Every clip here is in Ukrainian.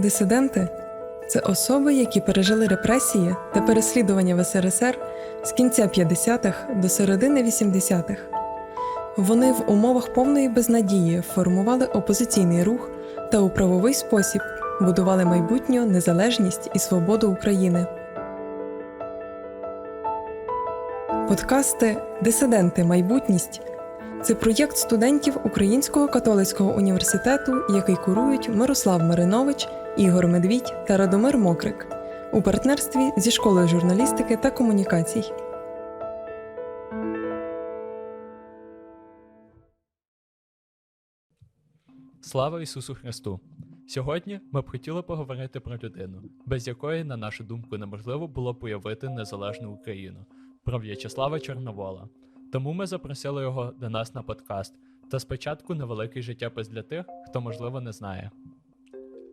Дисиденти це особи, які пережили репресії та переслідування в СРСР з кінця 50-х до середини 80-х. Вони в умовах повної безнадії формували опозиційний рух та у правовий спосіб будували майбутню незалежність і свободу України. Подкасти Дисиденти Майбутність це проєкт студентів Українського католицького університету, який курують Мирослав Маринович, Ігор Медвідь та Радомир Мокрик у партнерстві зі школою журналістики та комунікацій. Слава Ісусу Христу! Сьогодні ми б хотіли поговорити про людину, без якої, на нашу думку, неможливо було б уявити незалежну Україну, про В'ячеслава Чорновола. Тому ми запросили його до нас на подкаст. Та спочатку невеликий життєпис для тих, хто можливо не знає.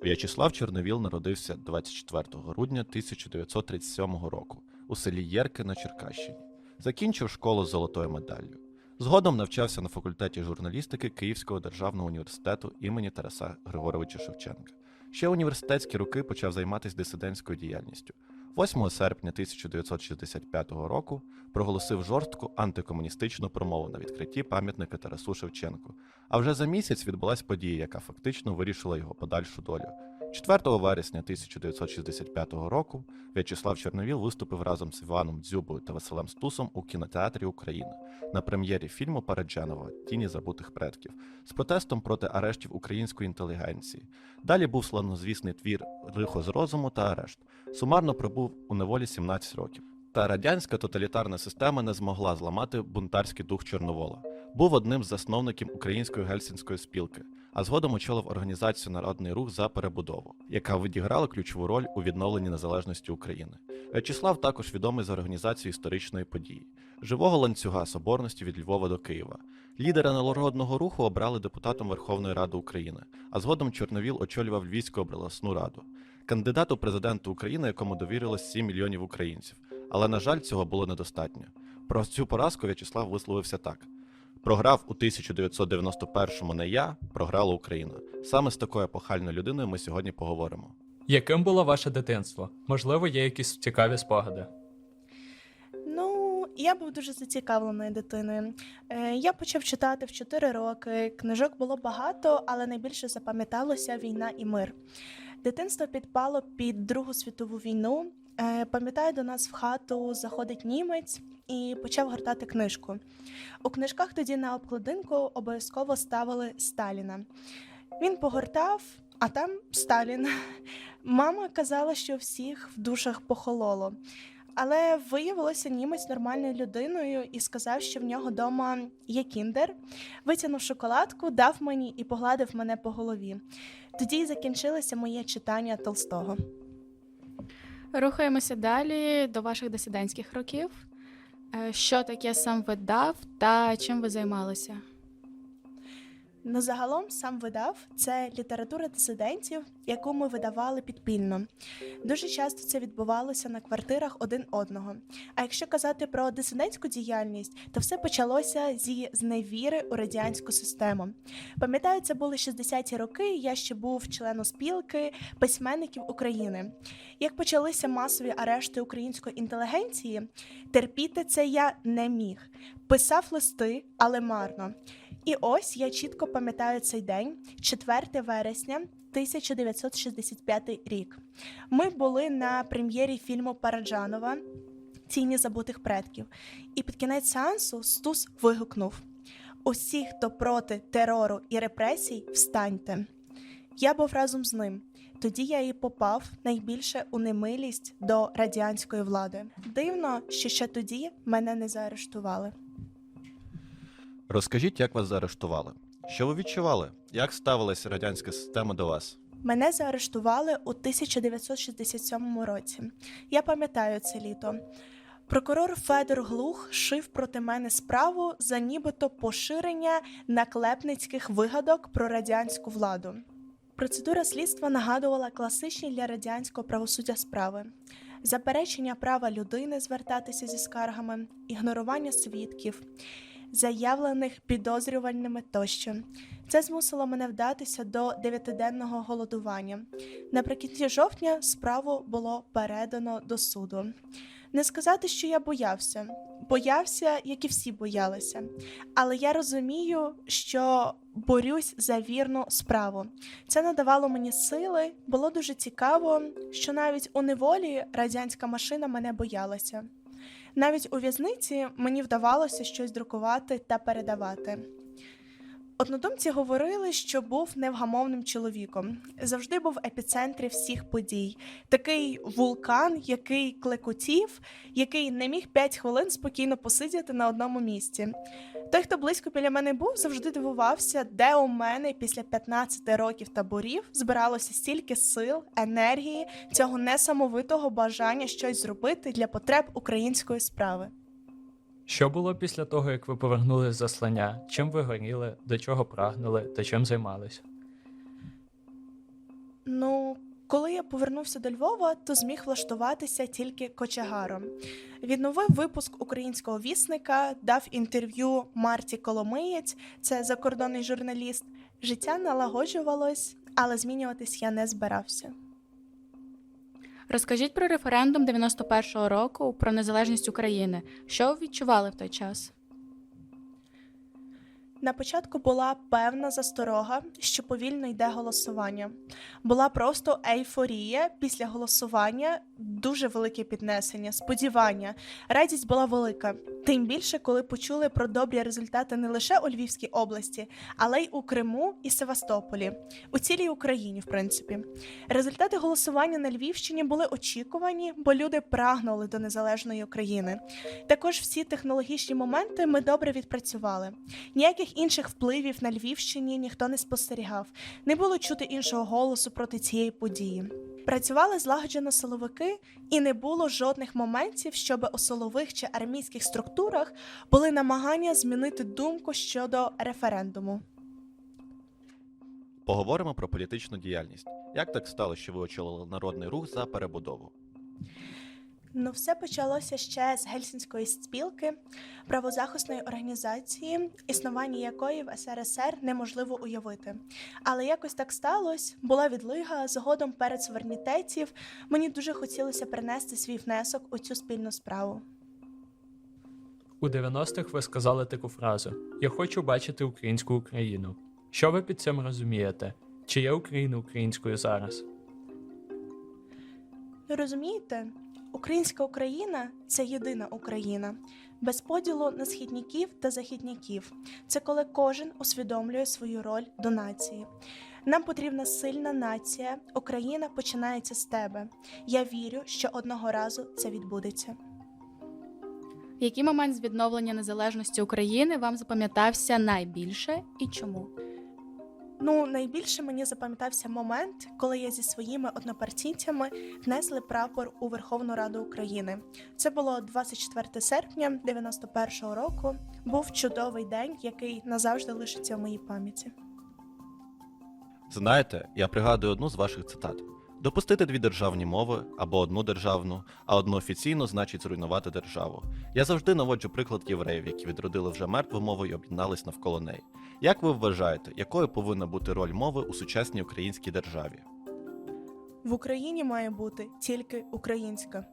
В'ячеслав Чорновіл народився 24 грудня 1937 року у селі Єрки на Черкащині. Закінчив школу з золотою медаллю. Згодом навчався на факультеті журналістики Київського державного університету імені Тараса Григоровича Шевченка. Ще університетські роки почав займатися дисидентською діяльністю. 8 серпня 1965 року проголосив жорстку антикомуністичну промову на відкритті пам'ятника Тарасу Шевченку. А вже за місяць відбулася подія, яка фактично вирішила його подальшу долю. 4 вересня 1965 року В'ячеслав Чорновіл виступив разом з Іваном Дзюбою та Василем Стусом у кінотеатрі України на прем'єрі фільму Параджанова Тіні забутих предків з протестом проти арештів української інтелігенції. Далі був славнозвісний твір Лихо з розуму та арешт. Сумарно пробув у неволі 17 років. Та радянська тоталітарна система не змогла зламати бунтарський дух Чорновола. Був одним з засновників української гельсінської спілки, а згодом очолив організацію Народний рух за перебудову, яка відіграла ключову роль у відновленні незалежності України. В'ячеслав також відомий за організацію історичної події, живого ланцюга соборності від Львова до Києва. Лідера народного руху обрали депутатом Верховної Ради України, а згодом Чорновіл очолював Львівську обласну раду. Кандидат у президенти України, якому довірилось 7 мільйонів українців. Але, на жаль, цього було недостатньо. Про цю поразку В'ячеслав висловився так: програв у 1991-му не я, програла Україна. Саме з такою епохальною людиною ми сьогодні поговоримо. Яким було ваше дитинство? Можливо, є якісь цікаві спогади. Ну, я був дуже зацікавленою дитиною. Е, я почав читати в 4 роки. Книжок було багато, але найбільше запам'яталося війна і мир. Дитинство підпало під Другу світову війну. Е, пам'ятаю, до нас в хату заходить німець і почав гортати книжку. У книжках тоді на обкладинку обов'язково ставили Сталіна. Він погортав, а там Сталін. Мама казала, що всіх в душах похололо. Але виявилося німець нормальною людиною і сказав, що в нього вдома є кіндер. Витягнув шоколадку, дав мені і погладив мене по голові. Тоді й закінчилося моє читання Толстого. Рухаємося далі до ваших дисидентських років. Е, Що таке сам видав та чим ви займалися? Ну, загалом сам видав це література дисидентів, яку ми видавали підпільно. Дуже часто це відбувалося на квартирах один одного. А якщо казати про дисидентську діяльність, то все почалося зі зневіри у радянську систему. Пам'ятаю, це були 60-ті роки. Я ще був членом спілки письменників України. Як почалися масові арешти української інтелігенції, терпіти це я не міг. Писав листи, але марно. І ось я чітко пам'ятаю цей день, 4 вересня 1965 рік. Ми були на прем'єрі фільму Параджанова Тіні забутих предків. І під кінець сеансу Стус вигукнув: Усі, хто проти терору і репресій, встаньте. Я був разом з ним. Тоді я і попав найбільше у немилість до радянської влади. Дивно, що ще тоді мене не заарештували. Розкажіть, як вас заарештували? Що ви відчували? Як ставилася радянська система до вас? Мене заарештували у 1967 році. Я пам'ятаю це літо. Прокурор Федор Глух шив проти мене справу за нібито поширення наклепницьких вигадок про радянську владу. Процедура слідства нагадувала класичні для радянського правосуддя справи: заперечення права людини звертатися зі скаргами, ігнорування свідків, заявлених підозрювальними тощо. Це змусило мене вдатися до дев'ятиденного голодування. Наприкінці жовтня справу було передано до суду. Не сказати, що я боявся. Боявся, як і всі боялися. Але я розумію, що борюсь за вірну справу. Це надавало мені сили. Було дуже цікаво, що навіть у неволі радянська машина мене боялася. Навіть у в'язниці мені вдавалося щось друкувати та передавати. Однодумці говорили, що був невгамовним чоловіком, завжди був епіцентрі всіх подій. Такий вулкан, який клекотів, який не міг 5 хвилин спокійно посидіти на одному місці. Той, хто близько біля мене був, завжди дивувався, де у мене після 15 років таборів збиралося стільки сил, енергії, цього несамовитого бажання щось зробити для потреб української справи. Що було після того, як ви повернули з заслання? Чим ви горіли, до чого прагнули та чим займалися? Ну, коли я повернувся до Львова, то зміг влаштуватися тільки кочегаром. Відновив випуск українського вісника, дав інтерв'ю Марті Коломиєць, це закордонний журналіст. Життя налагоджувалось, але змінюватись я не збирався. Розкажіть про референдум 91-го року про незалежність України. Що ви відчували в той час? На початку була певна засторога, що повільно йде голосування. Була просто ейфорія після голосування, дуже велике піднесення, сподівання. Радість була велика. Тим більше, коли почули про добрі результати не лише у Львівській області, але й у Криму і Севастополі, у цілій Україні, в принципі. Результати голосування на Львівщині були очікувані, бо люди прагнули до незалежної України. Також всі технологічні моменти ми добре відпрацювали. Ніяких інших впливів на Львівщині ніхто не спостерігав, не було чути іншого голосу проти цієї події. Працювали злагоджено силовики, і не було жодних моментів, щоб у силових чи армійських структурах були намагання змінити думку щодо референдуму. Поговоримо про політичну діяльність. Як так стало, що ви очолили народний рух за перебудову? Ну, все почалося ще з гельсінської спілки, правозахисної організації, існування якої в СРСР неможливо уявити. Але якось так сталося, була відлига згодом перед суверенітетів. Мені дуже хотілося принести свій внесок у цю спільну справу. У 90-х ви сказали таку фразу: Я хочу бачити українську Україну. Що ви під цим розумієте? Чи є Україна українською зараз? Ну, Розумієте, українська Україна це єдина Україна, без поділу на східняків та західняків. Це коли кожен усвідомлює свою роль до нації. Нам потрібна сильна нація. Україна починається з тебе. Я вірю, що одного разу це відбудеться. Який момент з відновлення незалежності України вам запам'ятався найбільше і чому? Ну, найбільше мені запам'ятався момент, коли я зі своїми однопартійцями внесли прапор у Верховну Раду України. Це було 24 серпня 91-го року. Був чудовий день, який назавжди лишиться в моїй пам'яті. Знаєте, я пригадую одну з ваших цитат: допустити дві державні мови або одну державну, а одну офіційну значить зруйнувати державу. Я завжди наводжу приклад євреїв, які відродили вже мертву мову і об'єднались навколо неї. Як ви вважаєте, якою повинна бути роль мови у сучасній українській державі? В Україні має бути тільки українська.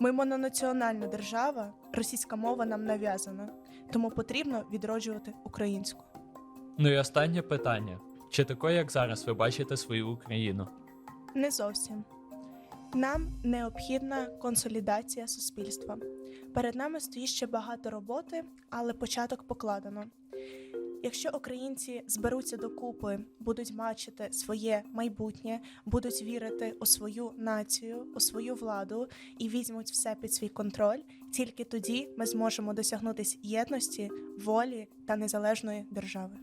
Ми мононаціональна держава, російська мова нам нав'язана, тому потрібно відроджувати українську. Ну і останнє питання: чи такою, як зараз, ви бачите свою Україну? Не зовсім. Нам необхідна консолідація суспільства. Перед нами стоїть ще багато роботи, але початок покладено. Якщо українці зберуться докупи, будуть бачити своє майбутнє, будуть вірити у свою націю, у свою владу і візьмуть все під свій контроль, тільки тоді ми зможемо досягнутись єдності, волі та незалежної держави.